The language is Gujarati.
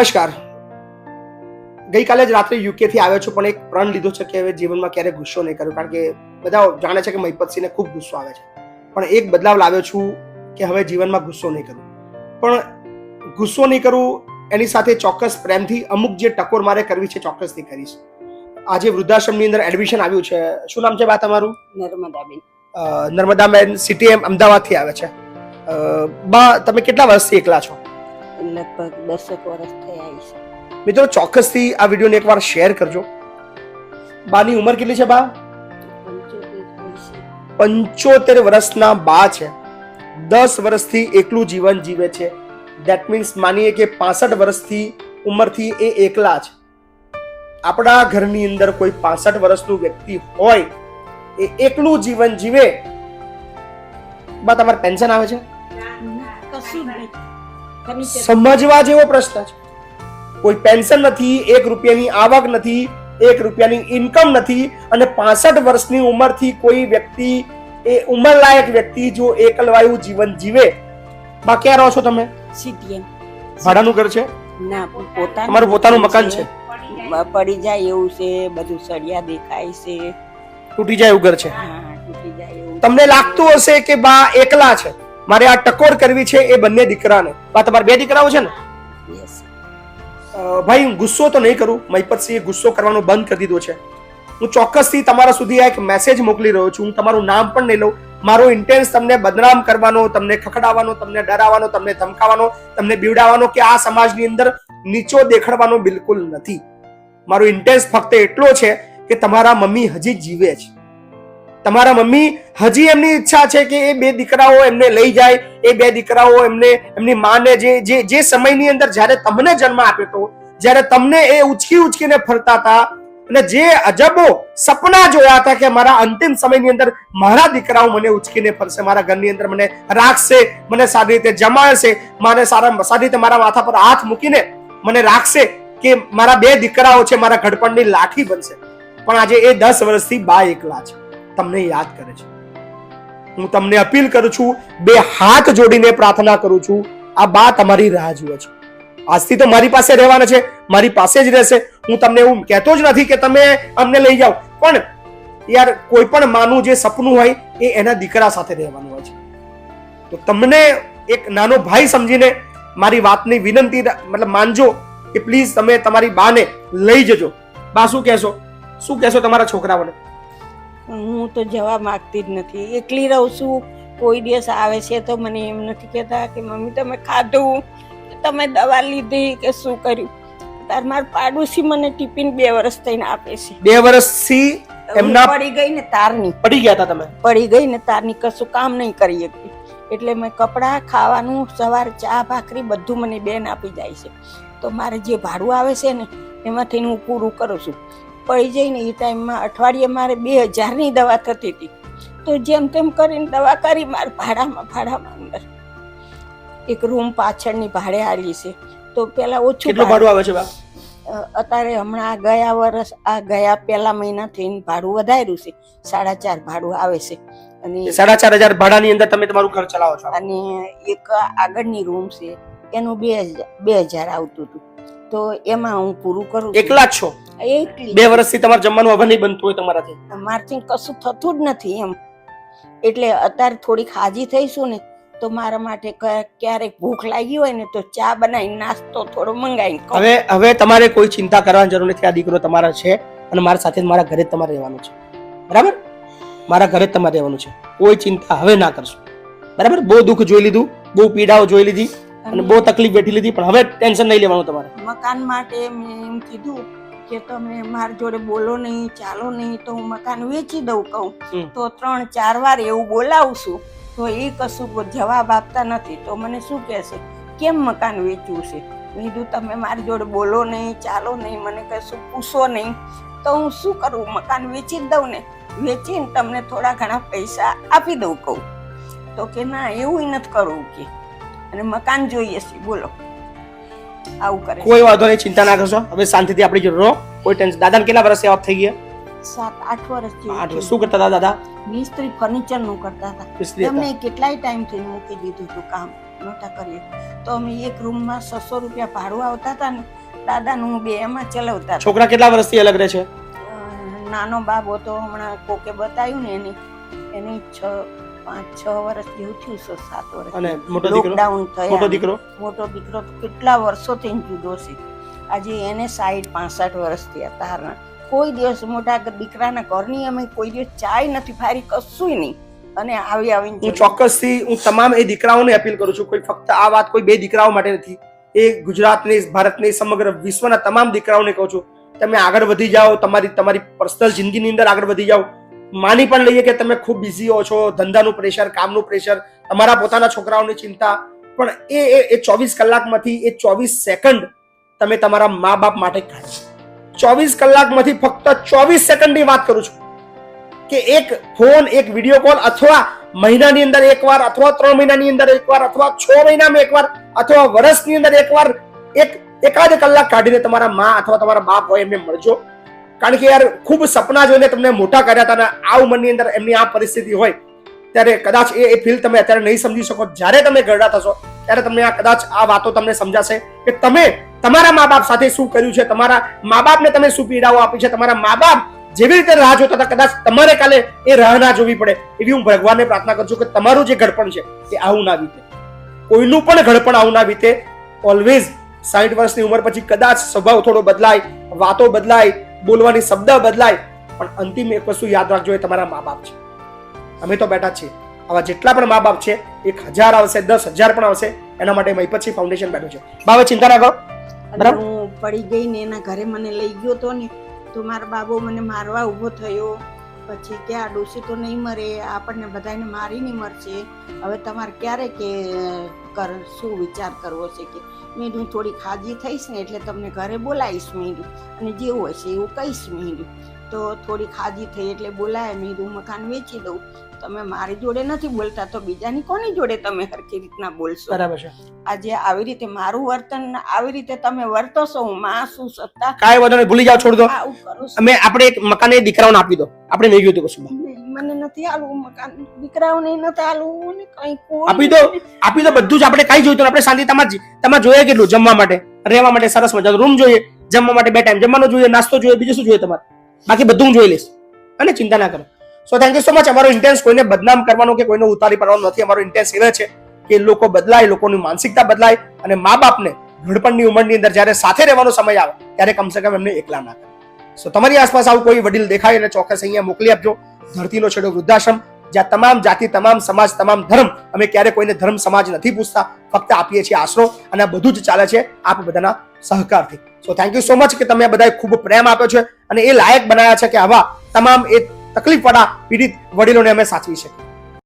નમસ્કાર. ગઈકાલે જ રાત્રે યુકે થી આવ્યો છું પણ એક પ્રણ લીધો છે કે હવે જીવનમાં ક્યારેય ગુસ્સો નહીં કર્યો કારણ કે બધા જાણે છે કે મહિપતસિંહને ખૂબ ગુસ્સો આવે છે. પણ એક બદલાવ લાવ્યો છું કે હવે જીવનમાં ગુસ્સો નહીં કરું. પણ ગુસ્સો નહીં કરું એની સાથે ચોક્કસ પ્રેમથી અમુક જે ટકોર મારે કરવી છે ચોક્કસથી કરીશ. આજે વૃદ્ધાશ્રમની અંદર એડમિશન આવ્યું છે. શું નામ છે બા તમારું? નર્મદાબેન. નર્મદાબેન સિટી એમ અમદાવાદથી આવે છે. બા તમે કેટલા વર્ષથી એકલા છો? લગભગ દસેક વર્ષ થયા છે. મિત્રો ચોક્કસથી આ વિડીયોને એકવાર શેર કરજો. બાની ઉંમર કેટલી છે બા? પંચોતેર વર્ષના બા છે. દસ વર્ષથી એકલું જીવન જીવે છે. દેટ મીન્સ માનીએ કે પાસઠ વર્ષથી ઉંમરથી એ એકલા છે. આપણા ઘરની અંદર કોઈ પાસઠ વર્ષનું વ્યક્તિ હોય એ એકલું જીવન જીવે. બા તમારે પેન્શન આવે છે? કશું નહીં. સમજવા જેવો પ્રશ્ન છે. કોઈ પેન્શન નથી એક રૂપિયાની આવક નથી એક રૂપિયાની ઇન્કમ નથી અને પાસઠ વર્ષની ઉંમરથી કોઈ વ્યક્તિ એ ઉંમરલાયક વ્યક્તિ જો એકલવાયુ જીવન જીવે બા ક્યાં રહો છો તમે? સીટીએમ ભાડાનું ઘર છે? ના પોતાનું તમારું પોતાનું મકાન છે? પડી જાય એવું છે બધું સળિયા દેખાય છે. તૂટી જાય એવું ઘર છે? તૂટી જાય એવું તમને લાગતું હશે કે બા એકલા છે. મારે આ ટકોર કરવી છે એ બંને દીકરાને. બા તમારે બે દીકરાઓ છે ને? ભાઈ હું ગુસ્સો તો નહીં કરું. મહિપતસિંહે ગુસ્સો કરવાનો બંધ કરી દીધો છે. હું ચોક્કસથી તમારા સુધી આ એક મેસેજ મોકલી રહ્યો છું. હું તમારું નામ પણ નહીં લઉં. મારો ઇન્ટેન્સ તમને બદનામ કરવાનો તમને ખખડાવવાનો તમને ડરાવવાનો તમને ધમકાવવાનો તમને બીવડાવવાનો કે આ સમાજની અંદર નીચો દેખાડવાનો બિલકુલ નથી. મારો ઇન્ટેન્સ ફક્ત એટલો છે કે તમારા મમ્મી હજી જીવે છે. તમારા મમ્મી હજી એમની ઈચ્છા છે કે એ બે દીકરાઓ એમને લઈ જાય, એ બે દીકરાઓ એમને, એમની માને જે જે જે સમયની અંદર જ્યારે તમને જન્મ આપ્યો હતો જ્યારે તમને એ ઉચકી ઉચકીને ફરતા હતા અને જે અજબો સપના જોયા હતા કે મારા અંતિમ સમયની અંદર મારા દીકરાઓ મને ઉચકીને ફરશે, મારા ઘરની અંદર મને રાખશે, મને સારી રીતે જમાડશે મને સારા, સારી રીતે મારા માથા પર હાથ મૂકીને મને રાખશે કે મારા બે દીકરાઓ છે, મારા ઘડપણની લાઠી બનશે. પણ આજે એ દસ વર્ષથી બા એકલા છે. તમને યાદ કરે છે. હું તમને અપીલ કરું છું, બે હાથ જોડીને પ્રાર્થના કરું છું, આ બા તમારી રાહ જુએ છે. આજથી તો મારી પાસે રહેવાના છે, મારી પાસે જ રહેશે. હું તમને એવું કહેતો જ નથી કે તમે અમને લઈ જાઓ. પણ યાર, કોઈ પણ માનું જે સપનું હોય, એ એના દીકરા સાથે રહેવાનું હોય છે. તો તમને એક નાનો ભાઈ સમજીને મારી વાતની વિનંતી મતલબ માનજો કે પ્લીઝ તમે તમારી બાને લઈ જજો. બા, શું કહેશો? શું કહેશો તમારા છોકરાઓને? હું તો જવા માગતી જ નથી. એકલી રહું છું કોઈ દિવસ આવે છે તો મને એમ નથી કહેતા કે મમ્મી તમે ખાધું તમે દવા લીધી કે શું કર્યું? તાર માર પાડોશી મને ટિફિન બે વર્ષ થઈને આપે છે. બે વર્ષથી એમના પડી ગઈ ને તારની. પડી ગયા હતા તમે? પડી ગઈ ને તારની કશું કામ નહીં કરી શકતી. એટલે મેં કપડાં ખાવાનું સવારે ચા ભાખરી બધું મને બેન આપી જાય છે. તો મારે જે ભાડું આવે છે ને એમાંથી હું પૂરું કરું છું. પડી જઈને એ ટાઈમમાં અઠવાડિયે મારે બે હજારની દવા થતી હતી. તો જેમ તેમ કરીને દવા કરી મારે ભાડામાં ભાડામાં અંદર. એક રૂમ પાછળની ભાડે આલી છે. તો પેલા ઓછું કેટલું ભાડું આવે છે અત્યારે હમણાં ગયા વર્ષ આ ગયા પહેલા મહિના થઈને ભાડું વધાર્યું છે. સાડા ચાર ભાડું આવે છે. અને સાડા ચાર હજાર ભાડાની અંદર તમે તમારું ઘર ચલાવો છો. અને એક આગળની રૂમ છે. એનું બે હજાર બે હજાર આવતું હતું. તો એમાં હું પૂરું કરું એકલા જ છો? એકલી બે વર્ષથી તમારે જમવાનું હવે નહીં બનતું હોય તમારાથી. મારથી કશું થતું જ નથી એમ. એટલે અત્યારે થોડીક હાજી થઈશું ને તો મારા માટે ક્યારેક ભૂખ લાગી હોય ને તો ચા બનાવી નાસ્તો થોડો મંગાવી હવે હવે તમારે કોઈ ચિંતા કરવાની જરૂર નથી. આ દીકરો તમારા છે અને મારા સાથે મારા ઘરે તમારે રહેવાનું છે. બરાબર? મારા ઘરે તમારે રહેવાનું છે. કોઈ ચિંતા હવે ના કરશો. બરાબર? બહુ દુઃખ જોઈ લીધું બહુ પીડાઓ જોઈ લીધી અને બહુ તકલીફ વેઠી લીધી પણ હવે ટેન્શન નહીં લેવાનું તમારે. મકાન માટે મેં એમ કીધું કે તમે મારી જોડે બોલો નહીં ચાલો નહીં તો હું મકાન વેચી દઉં કહું. તો ત્રણ ચાર વાર એવું બોલાવું છું તો એ કશું જવાબ આપતા નથી. તો મને શું કહેશે? કેમ મકાન વેચવું છે? બીજું કીધું તમે મારી જોડે બોલો નહીં ચાલો નહીં મને કશું પૂછો નહીં. તો હું શું કરું? મકાન વેચી જ દઉં ને? વેચીને તમને થોડા ઘણા પૈસા આપી દઉં કહું. તો કે ના એવું નથી કરવું કે. અને મકાન જોઈએ છે બોલો. આવું કરે કોઈ વાંધો નહીં ચિંતા ના કરશો. હવે શાંતિથી આપણી જોડે રહો. કોઈ ટેન્શન દાદાને કેટલા વર્ષ સેવા થઈ ગયા? સાત આઠ વર્ષ જેવું આઠ વર્ષ. શું કરતા હતા દાદા? મિસ્ત્રી ફર્નિચરનું કરતા હતા. એમને કેટલાય ટાઈમથી મૂકી દીધું હતું કામ નહોતા કરીએ તો અમે એક રૂમમાં છસો રૂપિયા ભાડું આવતા હતા ને દાદાનું હું બે એમાં ચલાવતા છોકરા કેટલા વર્ષથી અલગ રહે છે? નાનો બાબો તો હમણાં કોકે બતાવ્યું ને એની એની છ પાંચ છ વર્ષ જેવું થયું છે સાત વર્ષ અને મોટો દીકરો? લોકડાઉન થયા મોટો દીકરો? મોટો દીકરો કેટલા વર્ષોથી જુદો છે. આજે એને સાઠ પાસઠ વર્ષ થયા તારના કોઈ દિવસ મોટા દીકરાના ઘરની અમે કોઈ દિવસ ચાય નથી ફારી કશું નહીં. અને આવી આવીને હું. ચોક્કસથી હું તમામ એ દીકરાઓને અપીલ કરું છું કોઈ ફક્ત આ વાત કોઈ બે દીકરાઓ માટે નથી. એ ગુજરાતની ભારતની સમગ્ર વિશ્વના તમામ દીકરાઓને કહું છું તમે આગળ વધી જાઓ તમારી તમારી પર્સનલ જિંદગીની અંદર આગળ વધી જાઓ. માની પણ લઈએ કે તમે ખૂબ બિઝી હો છો, ધંધાનું પ્રેશર કામનું પ્રેશર તમારા પોતાના છોકરાઓની ચિંતા. પણ એ, એ- ચોવીસ કલાકમાંથી એ ચોવીસ સેકન્ડ તમે તમારા મા બાપ માટે કાઢો ચોવીસ કલાકમાંથી ફક્ત ચોવીસ સેકન્ડની વાત કરું છું કે એક ફોન એક વીડિયો કોલ અથવા મહિનાની અંદર એકવાર, અથવા ત્રણ મહિનાની અંદર એકવાર, અથવા છ મહિનામાં એકવાર, અથવા વર્ષની અંદર એકવાર એક, એકાદ કલાક કાઢીને તમારા મા અથવા તમારા બાપ હોય એમને મળજો. કારણ કે યાર, ખૂબ સપના જોઈને તમને મોટા કર્યા હતા અને આ ઉંમરની અંદર એમની આ પરિસ્થિતિ હોય, ત્યારે કદાચ એ એ ફીલ તમે અત્યારે નહીં સમજી શકો. જ્યારે તમે ગરડા થશો, ત્યારે તમને આ કદાચ આ વાતો તમને સમજાશે કે તમે તમારા મા બાપ સાથે શું કર્યું છે? તમારા મા બાપને તમે શું પીડાઓ આપી છે? તમારા મા બાપ જેવી રીતે રાહ જોતા હતા, કદાચ તમારે કાલે એ રાહ ના જોવી પડે. એવી હું ભગવાનને પ્રાર્થના કરું છું કે તમારું જે ઘડપણ છે, એ આવું ના વીતે. કોઈનું પણ ઘડપણ આવું ના વીતે. ઓલવેઝ સાઠ વર્ષની ઉંમર પછી કદાચ સ્વભાવ થોડો બદલાય, વાતો બદલાય બોલવાની શબ્દ બદલાય પણ અંતિમ એક વસ્તુ યાદ રાખજો એ તમારા મા બાપ છે. અમે તો બેઠા છીએ. આવા જેટલા પણ મા બાપ છે એક હજાર આવશે દસ હજાર પણ આવશે એના માટે મહીપતસિંહ ફાઉન્ડેશન બેઠું છે બાબા ચિંતા ના કરો. બરાબર. હું પડી ગઈ ને એના ઘરે મને લઈ ગયો તો ને તો મારો બાબો મને મારવા ઊભો થયો. પછી કે આ ડોસી તો નહીં મરે, આપણને બધાને નહીં મરશે. હવે તમારે ક્યારે કે, કર, શું વિચાર કરવો છે કે મેં થોડી ખાજી થઈશ ને એટલે તમને ઘરે બોલાવીશ મેં અને જેવું હશે એવું કહીશ મેં તો થોડી ખાજી થઈ એટલે બોલાય મેં કીધું મકાન વેચી દઉં. તમે મારી જોડે નથી બોલતા તો બીજાની કોની જોડે તમે હરખી રીતના બોલશો? બરાબર છે. આજે આવી રીતે મારું વર્તન આવી રીતે તમે વર્તો છો હું માં શું સત્તા કાંઈ વાંધો નહીં ભૂલી જાઓ છોડ દો. અમે આપણે એક મકાન એ દીકરાઓને આપી દો. આપણે નહીં જોઈતું કશું મને નથી આલું મકાન. દીકરાઓને નથી આલું ને કઈ આપી દો આપી દો બધું જ આપણે કઈ જોઈતું. આપણે શાંતિ તમારે તમારે જોઈએ કેટલું? જમવા માટે. રહેવા માટે સરસ મજા રૂમ જોઈએ. જમવા માટે બે ટાઈમ જમવાનું જોઈએ નાસ્તો જોઈએ બીજું શું જોઈએ તમારે? બાકી બધું હું જોઈ લઈશ. અને ચિંતા ના કરો. So thank you so much અમારો ઇન્ટેન્સ કોઈને બદનામ કરવાનો કે કોઈને ઉતારી પાડવાનો નથી. અમારો ઇન્ટેન્સ એવો છે કે લોકો બદલાય, લોકોની માનસિકતા બદલાય અને મા બાપને ઘડપણની ઉંમરની અંદર જ્યારે સાથે રહેવાનો સમય આવે, ત્યારે કમસે કમ એમને એકલા ના કરે સો તમારી આસપાસ આવું કોઈ વડીલ દેખાય એટલે ચોક્કસ અહીંયા મોકલી આપજો. ધરતીનો છેડો વૃદ્ધાશ્રમ, જ્યાં તમામ જાતિ, તમામ સમાજ, તમામ ધર્મ અમે ક્યારે કોઈને ધર્મ, સમાજ નથી પૂછતા. ફક્ત આપીએ છીએ આશરો અને આ બધું જ ચાલે છે. આપ બધાના સહકારથી. So thank you so much કે તમે બધાએ ખૂબ પ્રેમ આપ્યો છે અને એ લાયક બનાવ્યા છે કે આવા તમામ એ તકલીફ વાળા પીડિત વડીલોને અમે સાચવી શકીએ.